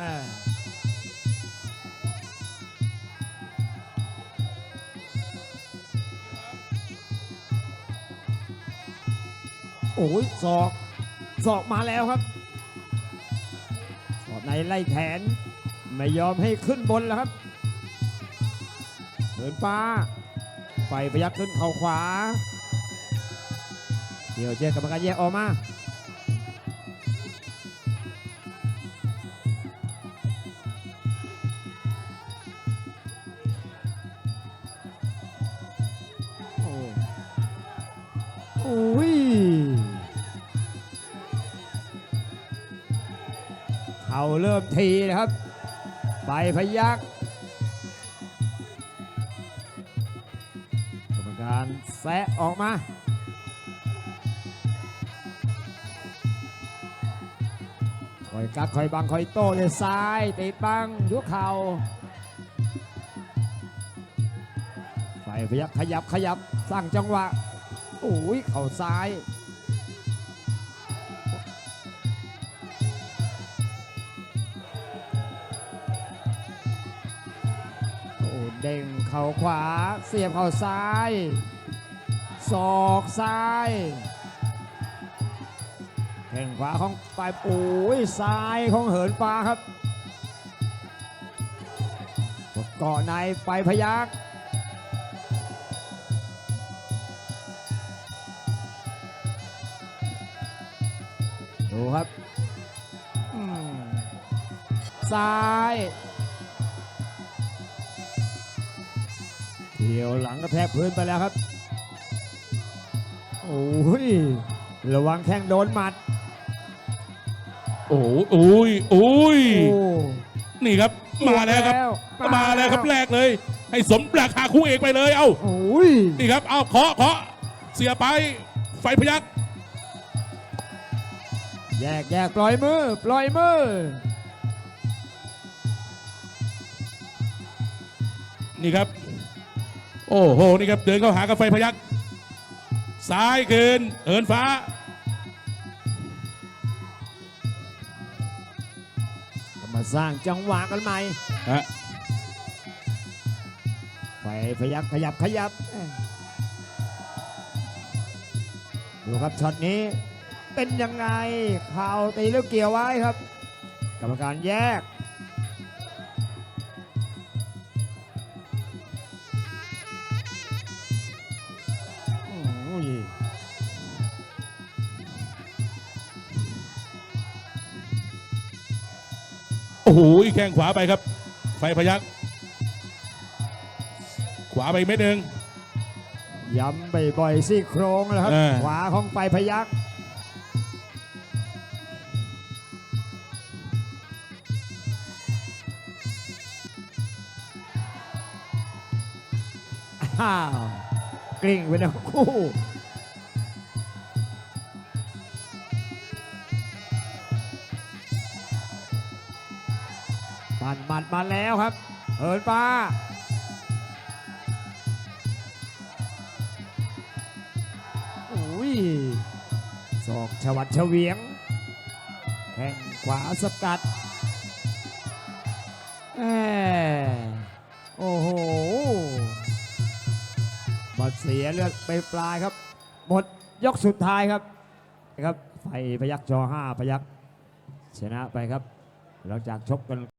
โอ้ยศอกศอกมาแล้วครับศอกในไล่แขนไม่ยอมให้ขึ้นบนแล้วครับเหินฟ้าไฟพยักขึ้นเข่าขวาเดี๋ยวเชียร์กรรมการแยกออกมา อ้ยเข่าเริ่มทีนะครับ ไปพยักกรรมการแซะออกมาคอยกักคอยบังคอยโต้เลยซ้ายติดบังยุกเข่าไปพยักขยับขยับสร้างจังหวะ โอ้ยเข่าซ้ายโอ้เด้งเข่าขวา เสียบเข่าซ้ายศอกซ้ายแข้งขวาของปลายโอ้ยซ้ายของเหินฟ้าครับเกาะในไปพยัก ดูครับอืมซ้ายเที่ยวหลังกระแทกพื้นไปแล้วครับ โอ้ย ระวังแข้งโดนหมัด โอ้ยโอ้ยโอ้ยโอ้นี่ครับ มาแล้วครับ มาแล้วครับแรกเลย ให้สมราคาคู่เอกไปเลย เอ้า โอ้ย นี่ครับ เอาเคาะเคาะเสียไป ไฟพยัก แยกแยกปล่อยมือ ปล่อยมือ นี่ครับ โอ้โห นี่ครับ เดินเข้าหากับไฟพยักซ้ายเกินเหินฟ้า มาสร้างจังหวะกันใหม่ฮะไปพยักขยับขยับเอ้ยดูครับช็อตนี้ เป็นยังไงเข่าตีแล้วเกี่ยวไว้ครับ กรรมการแยก โอ้ยโอ้โหแข้งขวาไปครับ ไฟพยักขวาไปอีกเม็ดหนึ่งย้ำบ่อยๆซี่โครงแล้วครับเออขวาของไฟพยัก อ้าวกลิ้งไปทั้งคู่ปั่นหมัดมาแล้วครับเหินฟ้าโอ้ยศอกชวัดเฉวียง แข้งขวาสกัดแหมโอ้โห สียเลือดไปปลายครับ หมดยกสุดท้ายครับนะครับไฟพยักจอห้าพยักชนะไปครับ หลังจากชกกัน